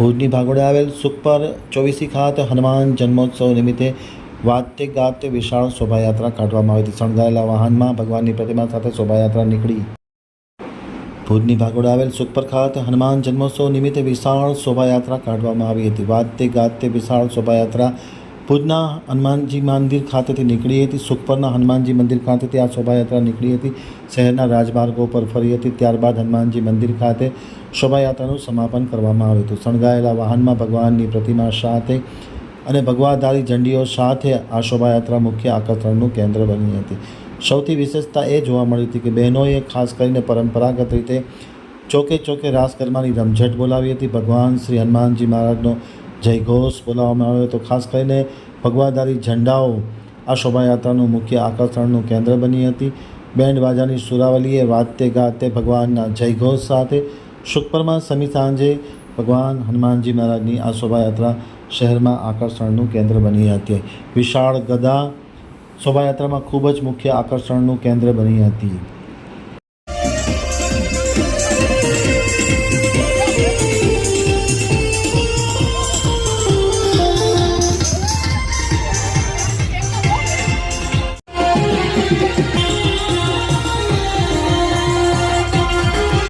ભુજની ભાગોળે આવેલ સુખપર ચોવીસી ખાતે હનુમાન જન્મોત્સવ નિમિત્તે વાતે ગાતે વિશાળ શોભાયાત્રા કાઢવામાં આવી હતી. શણગારેલા વાહનમાં ભગવાનની પ્રતિમા સાથે શોભાયાત્રા નીકળી. ભુજની ભાગોળે આવેલ સુખપર ખાતે હનુમાન જન્મોત્સવ નિમિત્તે વિશાળ શોભાયાત્રા કાઢવામાં આવી હતી. વાતે ગાતે વિશાળ શોભાયાત્રા ભુજના હનુમાનજી મંદિર ખાતેથી નીકળી હતી, સુખપરના હનુમાનજી મંદિર ખાતેથી આ શોભાયાત્રા નીકળી હતી. શહેરના રાજમાર્ગો પર ફરી હતી, ત્યારબાદ હનુમાનજી મંદિર ખાતે શોભાયાત્રાનું સમાપન કરવામાં આવ્યું હતું. શણગાયેલા વાહનમાં ભગવાનની પ્રતિમા સાથે અને ભગવાધારી ઝંડીઓ સાથે આ શોભાયાત્રા મુખ્ય આકર્ષણનું કેન્દ્ર બની હતી. સૌથી વિશેષતા એ જોવા મળી હતી કે બહેનોએ ખાસ કરીને પરંપરાગત રીતે ચોકે ચોકે રાસ ગરબાની રમઝટ બોલાવી હતી. ભગવાન શ્રી હનુમાનજી મહારાજનો જયઘોષ બોલાવવામાં આવ્યો હતો ખાસ કરીને ભગવાધારી ઝંડાઓ આ શોભાયાત્રાનું મુખ્ય આકર્ષણનું કેન્દ્ર બની હતી. બેન્ડ બાજાની સુરાવલીએ વાતે ગાતે ભગવાનના જયઘોષ સાથે. શુક્રમાં સમી સાંજે ભગવાન હનુમાનજી મહારાજની આ શોભાયાત્રા શહેરમાં આકર્ષણનું કેન્દ્ર બની હતી. વિશાળ ગદા શોભાયાત્રામાં ખૂબ જ મુખ્ય આકર્ષણનું કેન્દ્ર બની હતી.